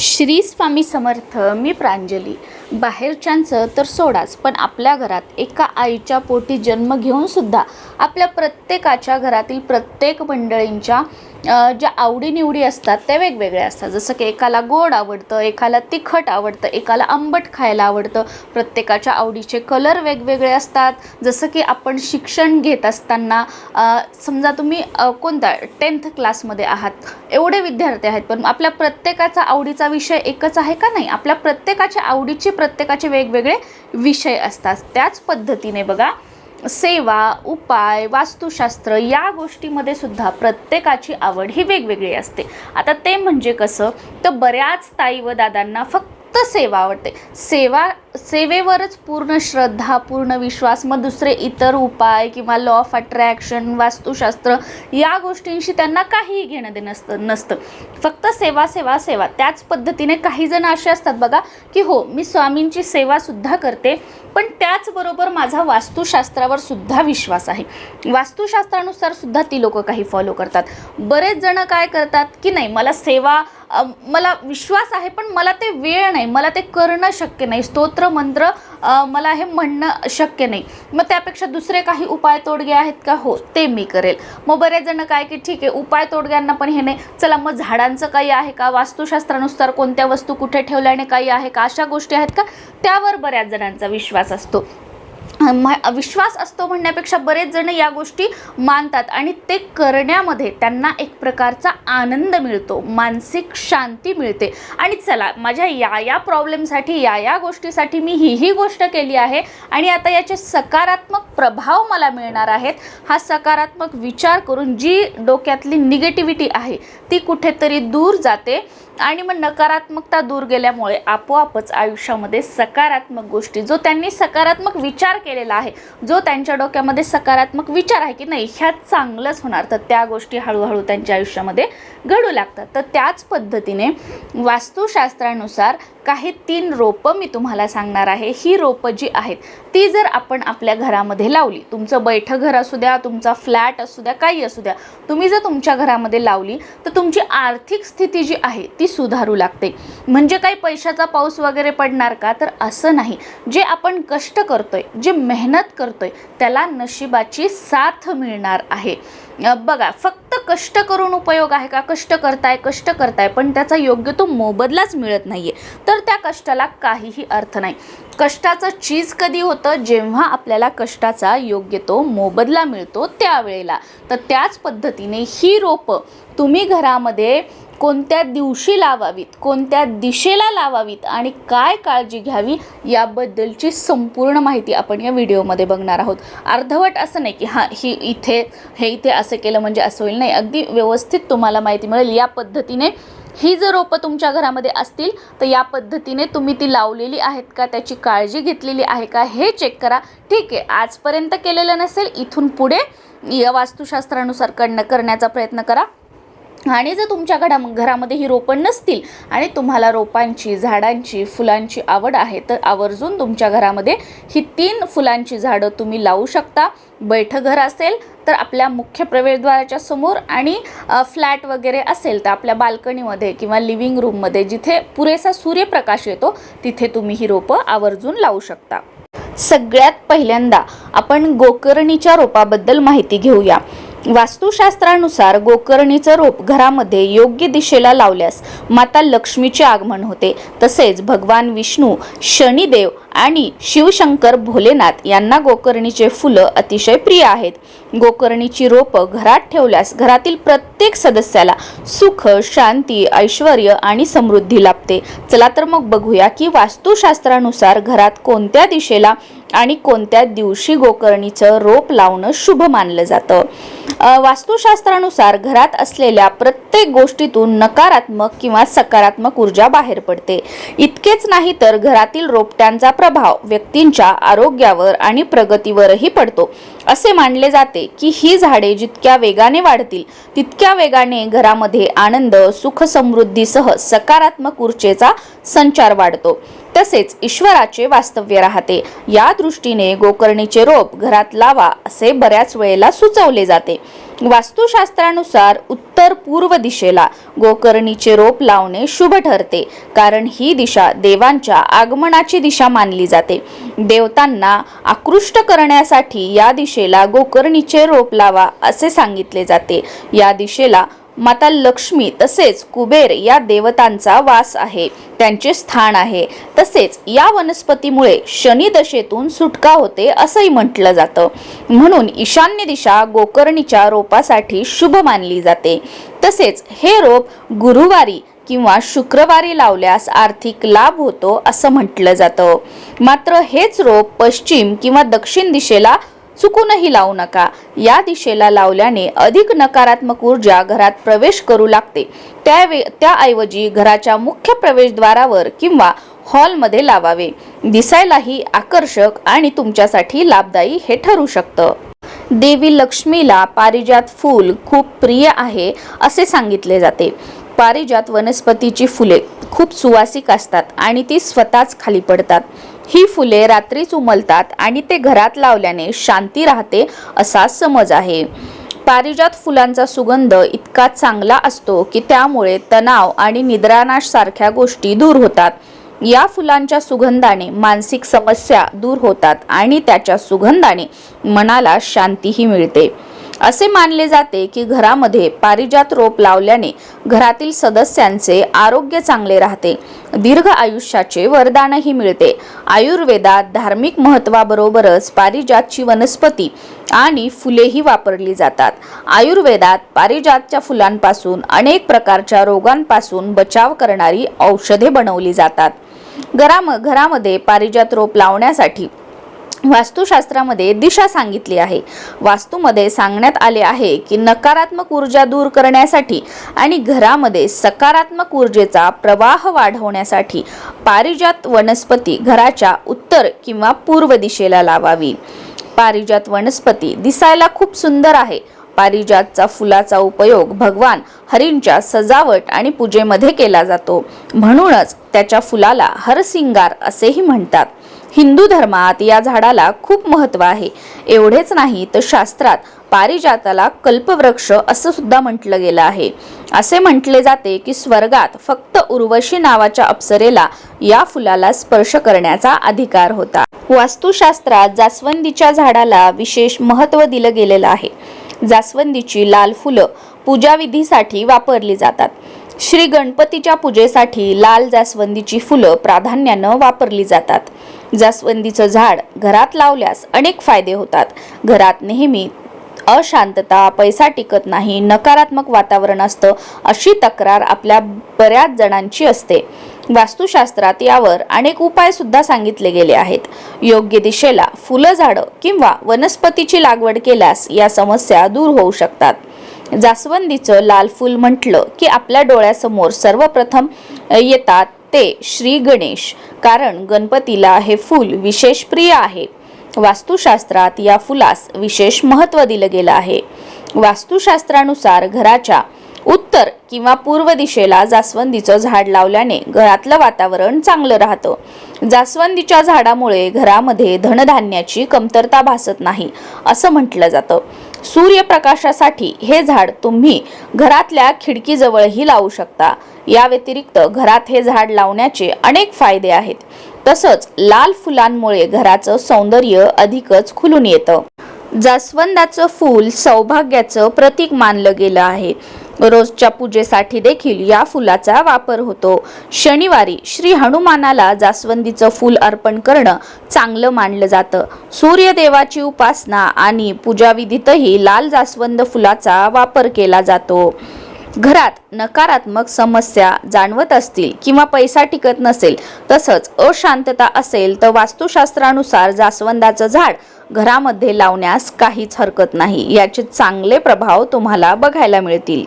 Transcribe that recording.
श्री स्वामी समर्थ मी प्रांजली. बाहेरच्यांचं तर सोडाच पण आपल्या घरात एका आईच्या पोटी जन्म घेऊन सुद्धा आपल्या प्रत्येकाच्या घरातील प्रत्येक मंडळींच्या ज्या आवडीनिवडी असतात त्या वेगवेगळ्या असतात. जसं की एकाला गोड आवडतं एकाला तिखट आवडतं एकाला आंबट खायला आवडतं. प्रत्येकाच्या आवडीचे कलर वेगवेगळे असतात. जसं की आपण शिक्षण घेत असताना समजा तुम्ही कोणता कोणत्या टेन्थ क्लासमध्ये आहात. एवढे विद्यार्थी आहेत पण आपल्या प्रत्येकाचा आवडीचा विषय एकच आहे का नाही? आपल्या प्रत्येकाच्या आवडीचे प्रत्येकाचे वेगवेगळे विषय असतात. त्याच पद्धतीने बघा सेवा उपाय वास्तुशास्त्र या गोष्टीमध्ये सुद्धा प्रत्येकाची आवड ही वेगवेगळी असते. आता ते म्हणजे कसं? तर बऱ्याच ताई व दादांना फक्त फक्त सेवा आवडते. सेवा सेवेवरच पूर्ण श्रद्धा पूर्ण विश्वास मग दुसरे इतर उपाय किंवा लॉ ऑफ अट्रॅक्शन वास्तुशास्त्र या गोष्टींशी त्यांना काहीही घेणं देणं नसतं नसतं. फक्त सेवा सेवा सेवा. त्याच पद्धतीने काही जण असे असतात बघा की हो मी स्वामींची सेवासुद्धा करते पण त्याचबरोबर माझा वास्तुशास्त्रावर सुद्धा विश्वास आहे. वास्तुशास्त्रानुसार सुद्धा ती लोक काही फॉलो करतात. बरेच जण काय करतात की नाही मला सेवा मला विश्वास आहे पण मला ते वेळ नाही. मला ते करणं शक्य नाही. स्तोत्र मंत्र मला हे म्हणणं शक्य नाही. मग त्यापेक्षा दुसरे काही उपाय तोडगे आहेत का? हो ते मी करेल. मग बरेच जण काय की ठीक आहे उपाय तोडग्यांना पण हे नाही. चला मग झाडांचं काही आहे का? वास्तुशास्त्रानुसार कोणत्या वस्तू कुठे ठेवल्याने काही आहे का? अशा गोष्टी आहेत का? त्यावर बऱ्याच जणांचा विश्वास असतो. विश्वास असतो म्हणण्यापेक्षा बरेच जण या गोष्टी मानतात आणि ते करण्यामध्ये त्यांना एक प्रकारचा आनंद मिळतो मानसिक शांती मिळते. आणि चला माझ्या या या प्रॉब्लेमसाठी या या गोष्टीसाठी मी ही ही गोष्ट केली आहे आणि आता याचे सकारात्मक प्रभाव मला मिळणार आहेत. हा सकारात्मक विचार करून जी डोक्यातली निगेटिव्हिटी आहे ती कुठेतरी दूर जाते आणि मग नकारात्मकता दूर गेल्यामुळे आपोआपच आयुष्यामध्ये सकारात्मक गोष्टी जो त्यांनी सकारात्मक विचार केला केलेला आहे. जो त्यांच्या डोक्यामध्ये सकारात्मक विचार आहे की नाही ह्या चांगलंच होणार. तर त्या गोष्टी हळूहळू त्यांच्या आयुष्यामध्ये घडू लागतात. तर त्याच पद्धतीने वास्तुशास्त्रानुसार काही तीन रोपं मी तुम्हाला सांगणार आहे. ही रोपं जी आहेत ती जर आपण आपल्या घरामध्ये लावली तुमचं बैठं घर असू द्या तुमचा फ्लॅट असू द्या काही असू द्या तुम्ही जर तुमच्या घरामध्ये लावली तर तुमची आर्थिक स्थिती जी आहे ती सुधारू लागते. म्हणजे काही पैशाचा पाऊस वगैरे पडणार का? तर असं नाही. जे आपण कष्ट करतोय जे मेहनत करतोय त्याला नशिबाची साथ मिळणार आहे. बघा फक्त कष्ट करून उपयोग आहे का? कष्ट करताय कष्ट करताय पण त्याचा योग्य तो मोबदलाच मिळत नाहीये. तर त्या कष्टाला काहीही अर्थ नाही. कष्टाचं चीज कधी होतं? जेव्हा आपल्याला कष्टाचा योग्य तो मोबदला मिळतो त्यावेळेला. तर त्याच पद्धतीने ही रोपं तुम्ही घरामध्ये कोणत्या दिवशी लावावीत कोणत्या दिशेला लावावीत आणि काय काळजी घ्यावी याबद्दलची संपूर्ण माहिती आपण या व्हिडिओमध्ये बघणार आहोत. अर्धवट असं नाही की हां ही इथे हे इथे असं केलं म्हणजे असं होईल. नाही अगदी व्यवस्थित तुम्हाला माहिती मिळेल. या पद्धतीने ही जर रोपं तुमच्या घरामध्ये असतील तर या पद्धतीने तुम्ही ती लावलेली आहेत का त्याची काळजी घेतलेली आहे का हे चेक करा. ठीक आहे आजपर्यंत केलेलं नसेल इथून पुढे या वास्तुशास्त्रानुसार करणं करण्याचा प्रयत्न करा. आणि जर तुमच्या घरा घरामध्ये ही रोपं नसतील आणि तुम्हाला रोपांची झाडांची फुलांची आवड आहे तर आवर्जून तुमच्या घरामध्ये ही तीन फुलांची झाडं तुम्ही लावू शकता. बैठघर असेल तर आपल्या मुख्य प्रवेशद्वाराच्या समोर आणि फ्लॅट वगैरे असेल तर आपल्या बाल्कनीमध्ये किंवा लिव्हिंग रूममध्ये जिथे पुरेसा सूर्यप्रकाश येतो तिथे तुम्ही ही रोपं आवर्जून लावू शकता. सगळ्यात पहिल्यांदा आपण गोकर्णीच्या रोपाबद्दल माहिती घेऊया. वास्तुशास्त्रानुसार गोकर्णीचं रोप घरामध्ये योग्य दिशेला लावल्यास माता लक्ष्मीचे आगमन होते. तसेच भगवान विष्णू शनिदेव आणि शिवशंकर भोलेनाथ यांना गोकर्णीचे फुलं अतिशय प्रिय आहेत. गोकर्णीची रोपं घरात ठेवल्यास घरातील प्रत्येक सदस्याला सुख शांती ऐश्वर आणि समृद्धी लाभते. चला तर मग बघूया की वास्तुशास्त्रानुसार घरात कोणत्या दिशेला आणि कोणत्या दिवशी गोकर्णीचं रोप लावणं शुभ मानलं जातं. वास्तुशास्त्रानुसार घरात असलेल्या प्रत्येक गोष्टीतून नकारात्मक किंवा सकारात्मक ऊर्जा बाहेर पडते. इतकेच नाही तर घरातील रोपट्यांचा प्रभाव व्यक्तींच्या आरोग्यावर आणि प्रगतीवरही पडतो. असे मानले जाते की ही झाडे जितक्या वेगाने वाढतील तितक्या वेगाने घरामध्ये आनंद सुख समृद्धीसह सकारात्मक ऊर्जेचा संचार वाढतो. तसेच ईश्वराचे वास्तव्य राहते. या दृष्टीने गोकर्णीचे रोप घरात लावा असे बऱ्याच वेळेला सुचवले जाते. वास्तुशास्त्रानुसार उत्तर पूर्व दिशेला गोकर्णीचे रोप लावणे शुभ ठरते कारण ही दिशा देवांच्या आगमनाची दिशा मानली जाते. देवतांना आकृष्ट करण्यासाठी या दिशेला गोकर्णीचे रोप लावा असे सांगितले जाते. या दिशेला माता लक्ष्मी तसेच कुबेर या देवतांचा वास आहे. त्यांचे स्थान आहे. तसेच या वनस्पतीमुळे शनी दशेतून सुटका होते असंही म्हटलं जातं. म्हणून ईशान्य दिशा गोकर्णीच्या रोपासाठी शुभ मानली जाते. तसेच हे रोप गुरुवारी किंवा शुक्रवारी लावल्यास आर्थिक लाभ होतो असं म्हटलं जातं. मात्र हेच रोप पश्चिम किंवा दक्षिण दिशेला चुकूनही लावू नका. या दिशेला लावल्याने अधिक नकारात्मक ऊर्जा घरात प्रवेश करू लागते. त्यावे त्याऐवजी घराच्या मुख्य प्रवेशद्वारावर किंवा हॉलमध्ये लावावे. दिसायलाही आकर्षक आणि तुमच्यासाठी लाभदायी हे ठरू शकतं. देवी लक्ष्मीला पारिजात फूल खूप प्रिय आहे असे सांगितले जाते. पारिजात वनस्पतीची फुले खूप सुवासिक असतात आणि ती स्वतःच खाली पडतात. ही फुले रात्रीच उमलतात आणि ते घरात लावल्याने शांती राहते असा समज आहे. पारिजात फुलांचा सुगंध इतका चांगला असतो की त्यामुळे तणाव आणि निद्रानाश सारख्या गोष्टी दूर होतात. या फुलांच्या सुगंधाने मानसिक समस्या दूर होतात आणि त्याच्या सुगंधाने मनाला शांतीही मिळते. असे मानले जाते की घरामध्ये पारिजात रोप लावल्याने घरातील सदस्यांचे आरोग्य चांगले राहते. दीर्घ आयुष्याचे वरदानही मिळते. आयुर्वेदात धार्मिक महत्वाबरोबरच पारिजातची वनस्पती आणि फुलेही वापरली जातात. आयुर्वेदात पारिजातच्या फुलांपासून अनेक प्रकारच्या रोगांपासून बचाव करणारी औषधे बनवली जातात. घराम घरामध्ये पारिजात रोप लावण्यासाठी वास्तुशास्त्रामध्ये दिशा सांगितली आहे. वास्तूमध्ये सांगण्यात आले आहे की नकारात्मक ऊर्जा दूर करण्यासाठी आणि घरामध्ये सकारात्मक ऊर्जेचा प्रवाह वाढवण्यासाठी पारिजात वनस्पती घराच्या उत्तर किंवा पूर्व दिशेला लावावी. पारिजात वनस्पती दिसायला खूप सुंदर आहे. पारिजातचा फुलाचा उपयोग भगवान हरींच्या सजावट आणि पूजेमध्ये केला जातो. म्हणूनच त्याच्या फुलाला हरसिंगार असेही म्हणतात. हिंदू धर्मात या झाडाला खूप महत्त्व आहे. एवढेच नाही तर शास्त्रात पारिजाताला कल्पवृक्ष असं सुद्धा म्हटलं गेलं आहे. असे म्हटले जाते की स्वर्गात फक्त उर्वशी नावाच्या अप्सरेला या फुलाला स्पर्श करण्याचा अधिकार होता. वास्तुशास्त्रात जास्वंदीच्या झाडाला विशेष महत्त्व दिलं गेलेलं आहे. जास्वंदीची लाल फुलं पूजाविधीसाठी वापरली जातात. श्री गणपतीच्या पूजेसाठी लाल जास्वंदीची फुलं प्राधान्यानं वापरली जातात. जास्वंदीचं झाड घरात लावल्यास अनेक फायदे होतात. घरात नेहमी अशांतता पैसा टिकत नाही नकारात्मक वातावरण असतं अशी तक्रार आपल्या बऱ्याच जणांची असते. वास्तुशास्त्रात यावर अनेक उपाय सुद्धा सांगितले गेले आहेत. योग्य दिशेला फुलं झाडं किंवा वनस्पतीची लागवड केल्यास या समस्या दूर होऊ शकतात. जास्वंदीचं लाल फूल म्हटलं की आपल्या डोळ्यासमोर सर्वप्रथम येतात ते श्री गणेश. कारण गणपतीला हे फूल विशेष प्रिय आहे. वास्तुशास्त्रात या फुलास विशेष महत्त्व दिलं गेलं आहे. वास्तुशास्त्रानुसार घराच्या उत्तर किंवा पूर्व दिशेला जास्वंदीचं झाड लावल्याने घरातलं वातावरण चांगलं राहतं. जास्वंदीच्या झाडामुळे घरामध्ये धनधान्याची कमतरता भासत नाही असं म्हटलं जातं. सूर्यप्रकाशासाठी हे झाड तुम्ही घरातल्या खिडकीजवळही लावू शकता. या व्यतिरिक्त घरात हे झाड लावण्याचे अनेक फायदे आहेत. तसंच लाल फुलांमुळे घराचं सौंदर्य अधिकच खुलून येतं. जास्वंदाचं फूल सौभाग्याचं प्रतीक मानलं गेलं आहे. रोजच्या पूजेसाठी देखील या फुलाचा वापर होतो. शनिवारी श्री हनुमानाला जास्वंदीचं फूल अर्पण करणं चांगलं मानलं जातं. सूर्यदेवाची उपासना आणि पूजाविधीतही लाल जास्वंद फुलाचा वापर केला जातो. घरात नकारात्मक समस्या जाणवत असतील किंवा पैसा टिकत नसेल तसंच अशांतता असेल तर वास्तुशास्त्रानुसार जास्वंदाचं झाड घरामध्ये लावण्यास काहीच हरकत नाही. याचे चांगले प्रभाव तुम्हाला बघायला मिळतील.